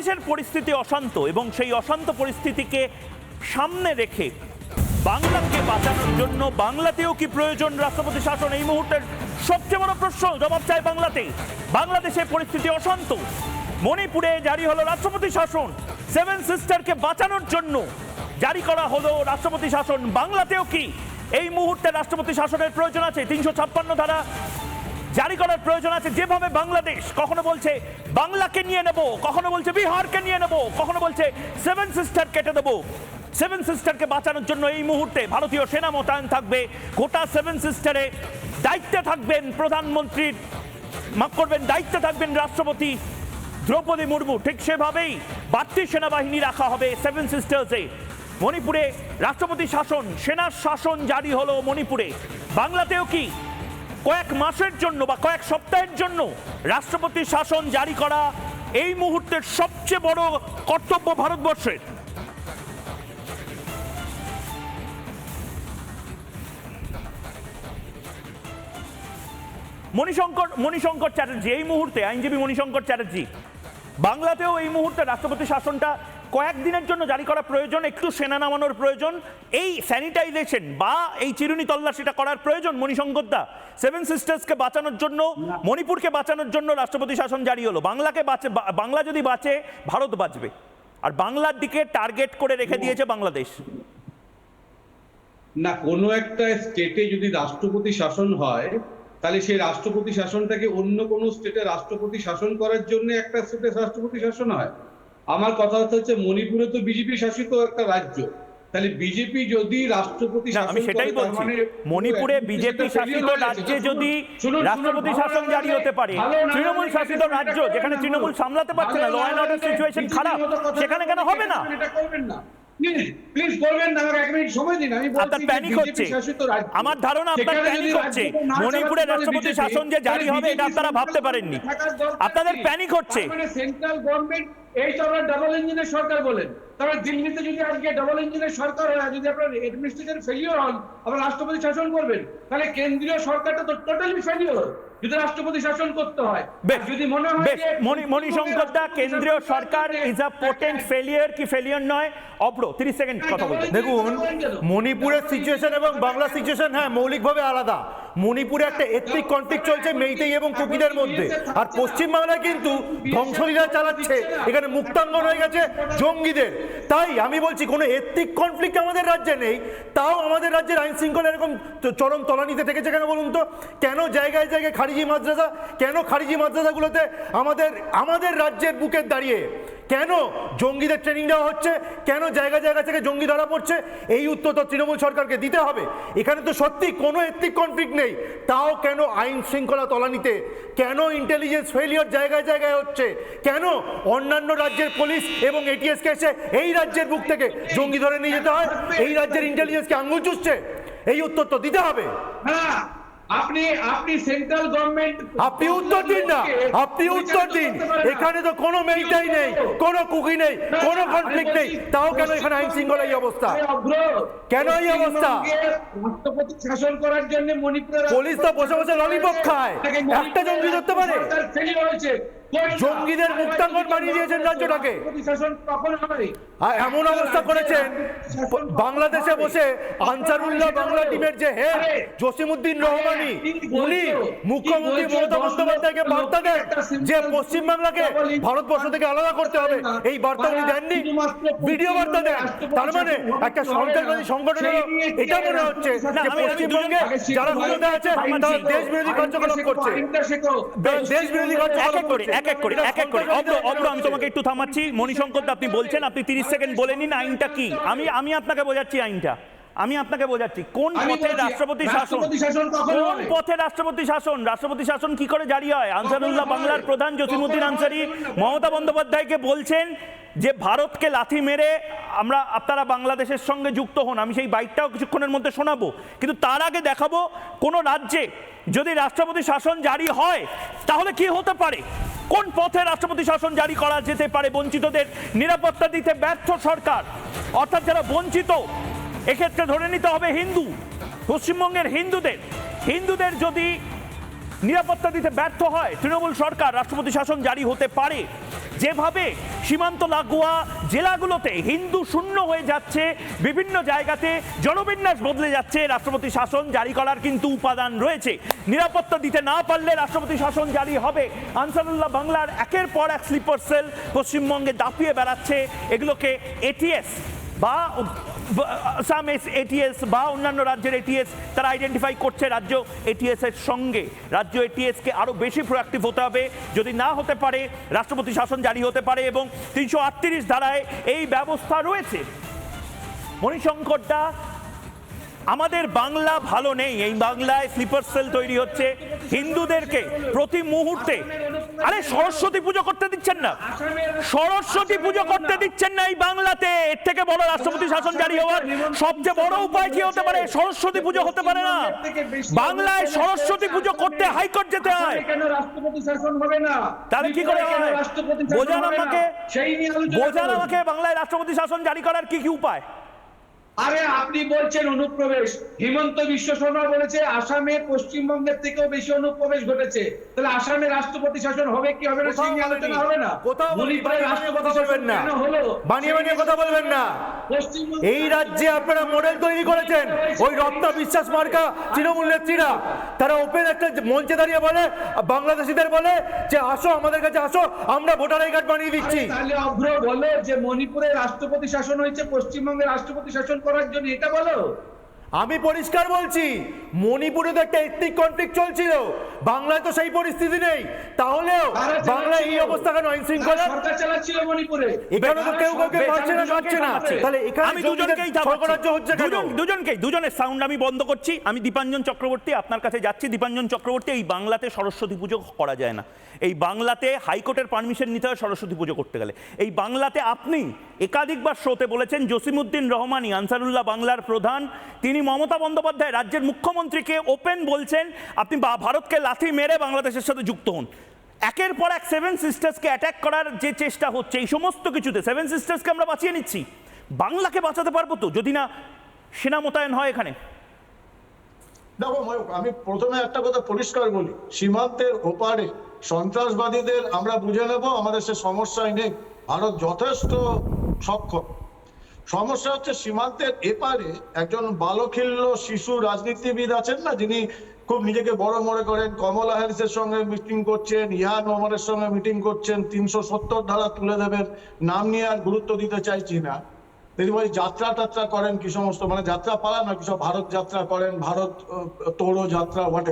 বাংলাদেশের পরিস্থিতি অশান্ত এবং সেই অশান্ত পরিস্থিতিকে সামনে রেখে বাংলাকে বাঁচানোর জন্য বাংলাতেও কি প্রয়োজন রাষ্ট্রপতি শাসন? এই মুহূর্তের সবচেয়ে বড় প্রশ্ন, জবাব চাই বাংলাতে বাংলাদেশের পরিস্থিতি অশান্ত। মণিপুরে জারি হলো রাষ্ট্রপতি শাসন। সেভেন সিস্টারকে বাঁচানোর জন্য জারি করা হলো রাষ্ট্রপতি শাসন। বাংলাতেও কি এই মুহূর্তে রাষ্ট্রপতি শাসনের প্রয়োজন আছে? তিনশো ছাপ্পান্ন ধারা জারি করার প্রয়োজন আছে যেভাবে বাংলাদেশ কখনো বলছে বাংলাকে নিয়ে নেব, কখনো বলছে বিহারকে নিয়ে নেব, কখনো বলছে সেভেন সিস্টার কেটে দেবো। সেভেন সিস্টারকে বাঁচানোর জন্য এই মুহূর্তে ভারতীয় সেনা মোতায়েন থাকবে, গোটা সেভেন সিস্টারে দায়িত্বে থাকবেন প্রধানমন্ত্রীর, মাফ করবেন, দায়িত্বে থাকবেন রাষ্ট্রপতি দ্রৌপদী মুর্মু। ঠিক সেভাবেই বাড়তি সেনাবাহিনী রাখা হবে সেভেন সিস্টার্সে মণিপুরে রাষ্ট্রপতি শাসন, সেনার শাসন জারি হলো মণিপুরে। বাংলাতেও কি কয়েক মাসের জন্য বা কয়েক সপ্তাহের জন্য রাষ্ট্রপতি শাসন জারি করা এই মুহূর্তের সবচেয়ে বড় কর্তব্য ভারতবর্ষের। মণিশঙ্কর মণিশঙ্কর চ্যাটার্জি, এই মুহূর্তে আইনজীবী মণিশঙ্কর চ্যাটার্জি। বাংলাতেও এই মুহূর্তে রাষ্ট্রপতি শাসনটা কয়েকদিনের জন্য জারি করা প্রয়োজন, একটু সেনা নামানোর প্রয়োজন, এই স্যানিটাইজেশন বা এই চিরুনি তল্লাশিটা করার প্রয়োজন মণিশঙ্কর দা। সেভেন সিস্টার্সকে বাঁচানোর জন্য, মণিপুরকে বাঁচানোর জন্য রাষ্ট্রপতি শাসন জারি হলো। বাংলাকে বাঁচে বাংলা যদি বাঁচে, ভারত বাঁচবে। আর বাংলার দিকে টার্গেট করে রেখে দিয়েছে বাংলাদেশ। না, কোনো একটা স্টেটে যদি রাষ্ট্রপতি শাসন হয়, তাহলে সেই রাষ্ট্রপতি শাসনটাকে অন্য কোনো স্টেটে রাষ্ট্রপতি শাসন করার জন্য একটা স্টেটে রাষ্ট্রপতি শাসন হয়। আমার কথা হচ্ছে মণিপুরে তো বিজেপি শাসিত একটা রাজ্য। তাহলে বিজেপি যদি রাষ্ট্রপতি আমি সেটাই বলছি। মানে মণিপুরে বিজেপি শাসিত রাজ্যে যদি রাষ্ট্রপতি শাসন জারি হতে পারে তৃণমূল শাসিত রাজ্য যেখানে তৃণমূল সামলাতে পারছে না ল অ্যান্ড অর্ডার সিচুয়েশন খারাপ। সেখানে কেন হবে না? এটা করবেন না। প্লিজ করবেন না আমাকে এক মিনিট সময় দিন আমি আপনার প্যানিক হচ্ছে। আমার ধারণা আপনার প্যানিক হচ্ছে। মণিপুরে রাষ্ট্রপতি শাসন যে জারি হবে এটা আপনারা ভাবতে পারেননি। আপনাদের? প্যানিক হচ্ছে। মানে সেন্ট্রাল গভর্নমেন্ট এই তো আমরা ডাবল ইঞ্জিনের সরকার বলেন। তারপরে দিল্লিতে যদি আজকে ডাবল ইঞ্জিনের সরকার হয় যদি আপনার অ্যাডমিনিস্ট্রেশন ফেলিওর হন আবার রাষ্ট্রপতি শাসন করবেন তাহলে কেন্দ্রীয় সরকারটা তো টোটালি ফেলিওর যদি রাষ্ট্রপতি শাসন করতে হয় যদি মনে হয় যে মণি মণিশঙ্কর দা কেন্দ্রীয় সরকার ইজ আ পোটেন্ট ফেলিয়ার কি ফেলিয়ার নয়? অব্র তিরিশ সেকেন্ড কথা বলতে দেখুন মণিপুরের সিচুয়েশন এবং বাংলা সিচুয়েশন হ্যাঁ মৌলিকভাবে আলাদা। মণিপুরে একটা এথনিক কনফ্লিক্ট চলছে মেইতেই এবং কুকিদের মধ্যে। আর পশ্চিমবাংলায় কিন্তু ধ্বংসলীলা চালাচ্ছে। এখানে মুক্তাঙ্গন হয়ে গেছে জঙ্গিদের। তাই আমি বলছি, কোনো এথনিক কনফ্লিক্ট আমাদের রাজ্যে নেই। তাও আমাদের রাজ্যের আইন শৃঙ্খলা এরকম চরম তলানিতে থেকেছে কেন বলুন তো? কেন জায়গায় জায়গায় খারিজি মাদ্রাসা? কেন খারিজি মাদ্রাসাগুলোতে আমাদের আমাদের রাজ্যের বুকের দাঁড়িয়ে কেন জঙ্গিদের ট্রেনিং দেওয়া হচ্ছে? কেন জায়গা জায়গা থেকে জঙ্গি ধরা পড়ছে? এই উত্তর তো তৃণমূল সরকারকে দিতে হবে। এখানে তো সত্যি কোনো এথনিক কনফ্লিক্ট নেই। তাও কেন আইন শৃঙ্খলা তলানিতে? কেন ইন্টেলিজেন্স ফেলিওর জায়গায় জায়গায় হচ্ছে? কেন অন্যান্য রাজ্যের পুলিশ এবং এটিএস কে এসে এই রাজ্যের বুক থেকে জঙ্গি ধরে নিয়ে যেতে হয়? এই রাজ্যের ইন্টেলিজেন্সকে আঙুল চুষছে? এই উত্তর তো দিতে হবে। আপনি আপনি সেন্ট্রাল গভর্নমেন্ট আপনি উত্তর দিন না আপনি উত্তর দিন এখানে তো কোনো মেইটাই নেই কোনো কুকি নেই কোনো কনফ্লিক্ট নেই। তাও কেন এখানে আইন শৃঙ্খলা এই অবস্থা? কেন এই অবস্থা? রাষ্ট্রপতি শাসন করার জন্য মণিপুরের পুলিশ তো বসে বসে ললিপপ খায়। একটা জঙ্গি ধরতে পারে। জঙ্গিদের মুক্তাঙ্গন বানিয়ে দিয়েছেন রাজ্যটাকে। কখন হয় আর এমন অবস্থা করেছেন। বাংলাদেশে বসে আনসারুল্লাহ বাংলা টিমের যে হেড জসিমউদ্দিন রহমানি উনি মুখ্যমন্ত্রী মমতা বন্দ্যোপাধ্যায়কে বার্তা দেন যে পশ্চিমবাংলাকে ভারতবর্ষ থেকে আলাদা করতে হবে। এই বার্তা উনি দেননি। ভিডিও বার্তা দেন। তার মানে একটা সন্ত্রাসবাদী সংগঠনের এটা মনে হচ্ছে যে পশ্চিমবঙ্গে যারা ক্ষমতা আছে তারা দেশ বিরোধী কার্যকলাপ করছে। দেশ বিরোধী কার্যকলাপ এক করে। এক এক করে এক এক করে। অব্র অব্র আমি তোমাকে একটু থামাচ্ছি। মণিশঙ্কর আপনি বলছেন আপনি তিরিশ সেকেন্ড বলে নিন আইনটা কি? আমি আমি আপনাকে বোঝাচ্ছি আইনটা। আমি আপনাকে বোঝাচ্ছি কোন পথে রাষ্ট্রপতি শাসন? রাষ্ট্রপতি শাসন কোন পথে রাষ্ট্রপতি শাসন? রাষ্ট্রপতি শাসন কি করে জারি হয়? আনসারুল্লাহ বাংলার প্রধান জসিমুদ্দিন আনসারি মমতা বন্দ্যোপাধ্যায়কে বলছেন যে ভারতকে লাথি মেরে আমরা আপনারা বাংলাদেশের সঙ্গে যুক্ত হন। আমি সেই বাইকটাও কিছুক্ষণের মধ্যে শোনাবো। কিন্তু তার আগে দেখাবো কোন রাজ্যে যদি রাষ্ট্রপতি শাসন জারি হয় তাহলে কি হতে পারে? কোন পথে রাষ্ট্রপতি শাসন জারি করা যেতে পারে বঞ্চিতদের নিরাপত্তা দিতে ব্যর্থ সরকার? অর্থাৎ যারা বঞ্চিত, এক্ষেত্রে ধরে নিতে হবে হিন্দু, পশ্চিমবঙ্গের হিন্দুদের। হিন্দুদের যদি নিরাপত্তা দিতে ব্যর্থ হয় তৃণমূল সরকার, রাষ্ট্রপতি শাসন জারি হতে পারে। যেভাবে সীমান্ত লাগোয়া জেলাগুলোতে হিন্দু শূন্য হয়ে যাচ্ছে, বিভিন্ন জায়গাতে জনবিন্যাস বদলে যাচ্ছে, রাষ্ট্রপতি শাসন জারি করার কিন্তু উপাদান রয়েছে। নিরাপত্তা দিতে না পারলে রাষ্ট্রপতি শাসন জারি হবে। আনসারুল্লাহ বাংলার একের পর এক স্লিপার সেল পশ্চিমবঙ্গে দাপিয়ে বেড়াচ্ছে। এগুলোকে এটিএস বা আসাম এটিএস বা অন্যান্য রাজ্যের এটিএস তারা আইডেন্টিফাই করছে রাজ্য এটিএস এর সঙ্গে। রাজ্য এটিএসকে আরও বেশি প্রোয়াক্টিভ হতে হবে। যদি না হতে পারে, রাষ্ট্রপতি শাসন জারি হতে পারে এবং তিনশো আটত্রিশ ধারায় এই ব্যবস্থা রয়েছে। মণিশঙ্করটা আমাদের বাংলা ভালো নেই। এই বাংলায় স্লিপার সেল তৈরি হচ্ছে। হিন্দুদেরকে প্রতি মুহূর্তে আরে সরস্বতী পুজো করতে দিচ্ছেন না। সরস্বতী পুজো করতে দিচ্ছেন না এই বাংলাতে। এর থেকে বড় রাষ্ট্রপতি শাসন জারি হওয়ার সবচেয়ে বড় উপায় কি হতে পারে? সরস্বতী পুজো হতে পারে না। বাংলায় সরস্বতী পুজো করতে হাইকোর্ট যেতে হয়। তাহলে কি করে বোঝান আমাকে। বোঝান আমাকে বাংলায় রাষ্ট্রপতি শাসন জারি করার কি কি উপায়? আরে আপনি বলছেন অনুপ্রবেশ। হিমন্ত বিশ্ব শর্মা বলেছে আসামে পশ্চিমবঙ্গের থেকেও বেশি অনুপ্রবেশ ঘটেছে। তাহলে আসামে রাষ্ট্রপতি শাসন হবে কি হবে না সেই নিয়ে আলোচনা হবে না? কোথাও রাষ্ট্রপতি শাসন না হলো? বানিয়ে বানিয়ে কথা বলবেন না। এই রাজ্যে আপনারা মডেল তৈরি করেছেন। ওই রত্না বিশ্বাস মার্কা তৃণমূল নেত্রীরা তারা ওপেন একটা মঞ্চে দাঁড়িয়ে বলে বাংলাদেশিদের বলে যে আসো আমাদের কাছে আসো আমরা ভোটার আই কার্ড বানিয়ে দিচ্ছি। তাহলে অভ্র বলো যে মণিপুরে রাষ্ট্রপতি শাসন হয়েছে পশ্চিমবঙ্গে রাষ্ট্রপতি শাসন করার জন্য এটা বলো। আমি পরিষ্কার বলছি মণিপুরে তো একটা এথনিক কনফ্লিক্ট চলছিল। বাংলায় তো সেই পরিস্থিতি নেই। তাহলেও বাংলায় এই অবস্থা কেন আইন শৃঙ্খলা? সরকার চালাচ্ছিল মণিপুরে। এখানে তো কেউ কাউকে মারছে না কাটছে না। তাহলে এখানে আমি দুজনকেই স্বর্গরাজ্য হচ্ছে কেন? দুজন দুজনকেই দুজনের সাউন্ড আমি বন্ধ করছি। আমি দীপাঞ্জন চক্রবর্তী আপনার কাছে যাচ্ছি। দীপাঞ্জন চক্রবর্তী এই বাংলাতে সরস্বতী পুজো করা যায় না। এই বাংলাতে হাইকোর্টের পারমিশন নিতে হয় সরস্বতী পুজো করতে গেলে। এই বাংলাতে আপনি একাধিকবার শ্রোতে বলেছেন জসিমুদ্দিন রহমানি, আনসারুল্লাহ বাংলার প্রধান। তিনি মমতা বন্দ্যোপাধ্যায় রাজ্যের মুখ্যমন্ত্রীকে ওপেন বলছেন, আপনি ভারতকে লাথি মেরে বাংলাদেশের সাথে যুক্ত হন। একের পর এক সেভেন সিস্টার্সকে অ্যাটাক করার যে চেষ্টা হচ্ছে, এই সমস্ত কিছুতে সেভেন সিস্টার্সকে আমরা বাঁচিয়ে নিচ্ছি। বাংলাকে বাঁচাতে পারব তো, যদি না সেনা মোতায়েন হয় এখানে। দেখো আমি প্রথমে একটা কথা পরিষ্কার বলি। সীমান্তের ওপারে সন্ত্রাসবাদীদের আমরা বুঝে নেব, আমাদের সে সমস্যাই নেই। ভারত যথেষ্ট সক্ষম সমস্যা হচ্ছে সীমান্তের এপারে একজন বালখিল্য শিশু রাজনীতিবিদ আছেন না, যিনি খুব নিজেকে বড় মনে করেন। কমলা হ্যারিসের সঙ্গে মিটিং করছেন, ইহান ওমরের সঙ্গে মিটিং করছেন, তিনশো সত্তর ধারা তুলে দেবেন। নাম নিয়ে আর গুরুত্ব দিতে চাইছি না। তিনি বলি যাত্রা টাত্রা করেন কি সমস্ত? মানে যাত্রা পালা না কি সব ভারত যাত্রা করেন, ভারত তোড়ো যাত্রা হোয়াট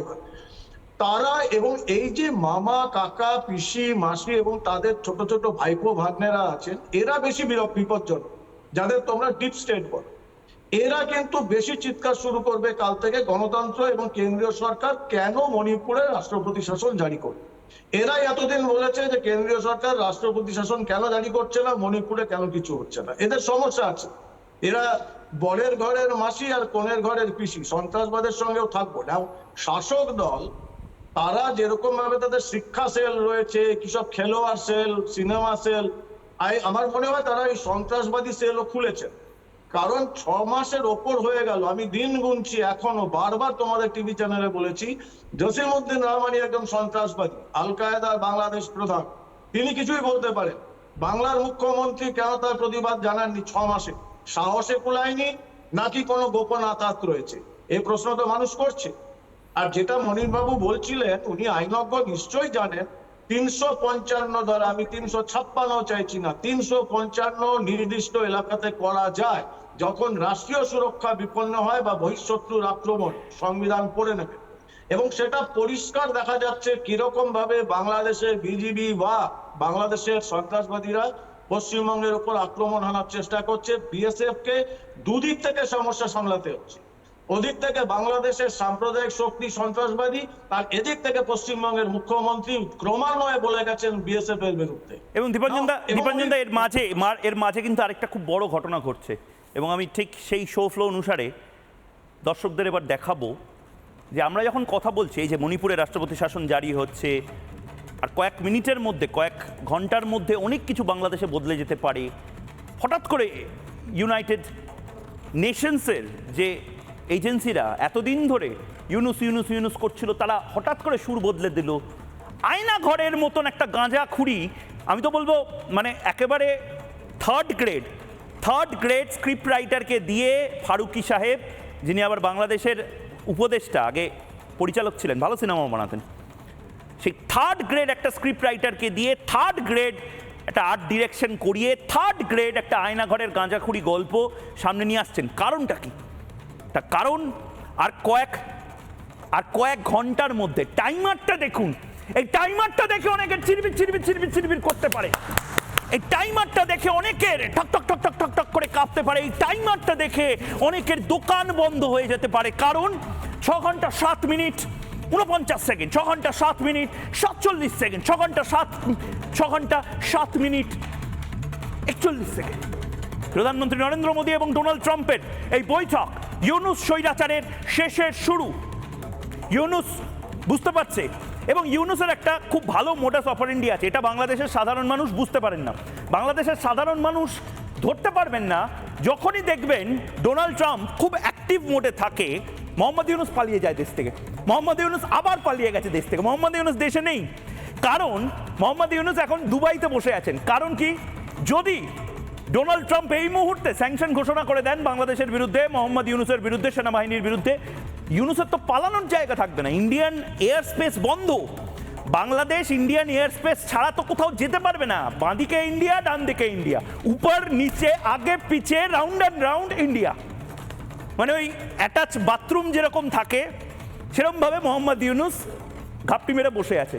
তারা এবং এই যে মামা, কাকা, পিসি, মাসি এবং তাদের ছোট ছোট ভাইপো ভাগ্নেরা আছেন, এরা বেশি বিপজ্জনক, যাদের তোমরা ডিপ স্টেট বলো। এরা কিন্তু বেশি চিৎকার শুরু করবে কাল থেকে গণতন্ত্র এবং কেন্দ্রীয় সরকার কেন মণিপুরে রাষ্ট্রপতি শাসন জারি করবে? এরাই এতদিন বলেছে যে কেন্দ্রীয় সরকার রাষ্ট্রপতি শাসন কেন জারি করছে না, মণিপুরে কেন কিছু হচ্ছে না। এদের সমস্যা আছে। এরা বরের ঘরের মাসি আর কোনের ঘরের পিসি, সন্ত্রাসবাদের সঙ্গেও থাকব। না শাসক দল তারা যেরকম ভাবে তাদের শিক্ষা সেল রয়েছে, কিসব খেলোয়াড় সেল, সিনেমা সেল আমার মনে হয় তারা এই সন্ত্রাসবাদী সেলও খুলেছে কারণ ছ মাসের ওপর হয়ে গেল, আমি দিন গুনছি এখনও, বারবার তোমাদের টিভি চ্যানেলে বলেছি, জসিমউদ্দিন রহমানি একজন সন্ত্রাসবাদী আল কায়দার বাংলাদেশ প্রধান। তিনি কিছুই বলতে পারেন বাংলার মুখ্যমন্ত্রী কেন তার প্রতিবাদ জানাননি ছ মাসে? সাহসে কুলায়নি, নাকি কোনো গোপন আঘাত রয়েছে? এই প্রশ্ন তো মানুষ করছে। আর যেটা মনির বাবু বলছিলেন, উনি আইনজ্ঞ নিশ্চয়ই জানেন, তিনশো পঞ্চান্ন দ্বারা আমি তিনশো ছাপ্পান্ন চাইছি না, তিনশো পঞ্চান্ন নির্দিষ্ট এলাকাতে করা যায়, যখন রাষ্ট্রীয় সুরক্ষা বিপন্ন হয় বা বহিঃশত্রুর আক্রমণ, সংবিধান পড়ে নেবে। এবং সেটা পরিষ্কার দেখা যাচ্ছে কীরকম ভাবে বাংলাদেশের বিজিবি বা বাংলাদেশের সন্ত্রাসবাদীরা পশ্চিমবঙ্গের উপর আক্রমণ হানার চেষ্টা করছে বিএসএফ কে দুদিক থেকে সমস্যা সামলাতে হচ্ছে। ওদিক থেকে বাংলাদেশের সাম্প্রদায়িক শক্তি সন্ত্রাসবাদী আর এদিক থেকে পশ্চিমবঙ্গের মুখ্যমন্ত্রী ক্রমান্বয়ে বলে গেছেন বিএসএফ এর বিরুদ্ধে। এবং দীপাঞ্জন দা এবং দীপাঞ্জন দা এর মাঝে এর মাঝে কিন্তু আরেকটা খুব বড় ঘটনা ঘটছে। এবং আমি ঠিক সেই শো ফ্লো অনুসারে দর্শকদের এবার দেখাবো যে আমরা যখন কথা বলছি এই যে মণিপুরে রাষ্ট্রপতি শাসন জারি হচ্ছে আর কয়েক মিনিটের মধ্যে কয়েক ঘণ্টার মধ্যে অনেক কিছু বাংলাদেশে বদলে যেতে পারে হঠাৎ করে ইউনাইটেড নেশনসের যে এজেন্সিরা এতদিন ধরে ইউনুস ইউনুস ইউনুস করছিল, তারা হঠাৎ করে সুর বদলে দিল। আয়না ঘরের মতন একটা গাঁজা খুঁড়ি, আমি তো বলব মানে একেবারে third grade third grade script রাইটারকে দিয়ে ফারুকি সাহেব, যিনি আবার বাংলাদেশের উপদেষ্টা, আগে পরিচালক ছিলেন, ভালো সিনেমা বানাতেন, সেই থার্ড গ্রেড একটা স্ক্রিপ্ট রাইটারকে দিয়ে থার্ড গ্রেড একটা আর্ট ডিরেকশন করিয়ে থার্ড গ্রেড একটা আয়নাঘরের গাঁজাখুড়ি গল্প সামনে নিয়ে আসছেন। কারণটা কি? তা কারণ আর কয়েক আর কয়েক ঘণ্টার মধ্যে টাইমারটা দেখুন। এই টাইমারটা দেখে অনেকের চিরবির চিরবির চিরবির চিরবির করতে পারে। এই টাইমারটা দেখে অনেকের ঠক ঠক ঠক ঠক ঠক ঠক করে কাঁপতে পারে। এই টাইমারটা দেখে অনেকের দোকান বন্ধ হয়ে যেতে পারে। কারণ ছ ঘণ্টা সাত মিনিট উনপঞ্চাশ সেকেন্ড, ছ ঘণ্টা সাত মিনিট, সাতচল্লিশ সেকেন্ড, ছ ঘণ্টা সাত, ছ ঘণ্টা সাত মিনিট, একচল্লিশ সেকেন্ড। প্রধানমন্ত্রী নরেন্দ্র মোদী এবং ডোনাল্ড ট্রাম্পের এই বৈঠক ইউনুস স্বৈরাচারের শেষের শুরু। ইউনুস বুঝতে পারছে? এবং ইউনুসের একটা খুব ভালো মোটাস অপারেন্ডি আছে। এটা বাংলাদেশের সাধারণ মানুষ বুঝতে পারেন না। বাংলাদেশের সাধারণ মানুষ ধরতে পারবেন না। যখনই দেখবেন ডোনাল্ড ট্রাম্প খুব অ্যাক্টিভ মোডে থাকে, মোহাম্মদ ইউনুস পালিয়ে যায় দেশ থেকে। মোহাম্মদ ইউনুস আবার পালিয়ে গেছে দেশ থেকে। মোহাম্মদ ইউনুস দেশে নেই। কারণ মোহাম্মদ ইউনুস এখন দুবাইতে বসে আছেন। কারণ কি? যদি ডোনাল্ড ট্রাম্প এই মুহূর্তে স্যাংশন ঘোষণা করে দেন বাংলাদেশের বিরুদ্ধে, মোহাম্মদ ইউনুসের বিরুদ্ধে, সেনাবাহিনীর বিরুদ্ধে। ইউনুসের তো পালানোর জায়গা থাকবে না। ইন্ডিয়ান এয়ার স্পেস বন্ধ। বাংলাদেশ ইন্ডিয়ান এয়ার স্পেস ছাড়া তো কোথাও যেতে পারবে না। বাঁদিকে ইন্ডিয়া ডান দিকে ইন্ডিয়া। উপর, নিচে, আগে, পিছে রাউন্ড অ্যান্ড রাউন্ড ইন্ডিয়া। মানে ওই অ্যাটাচ বাথরুম যেরকম থাকে সেরকমভাবে মোহাম্মদ ইউনুস ঘাপটি মেরে বসে আছে।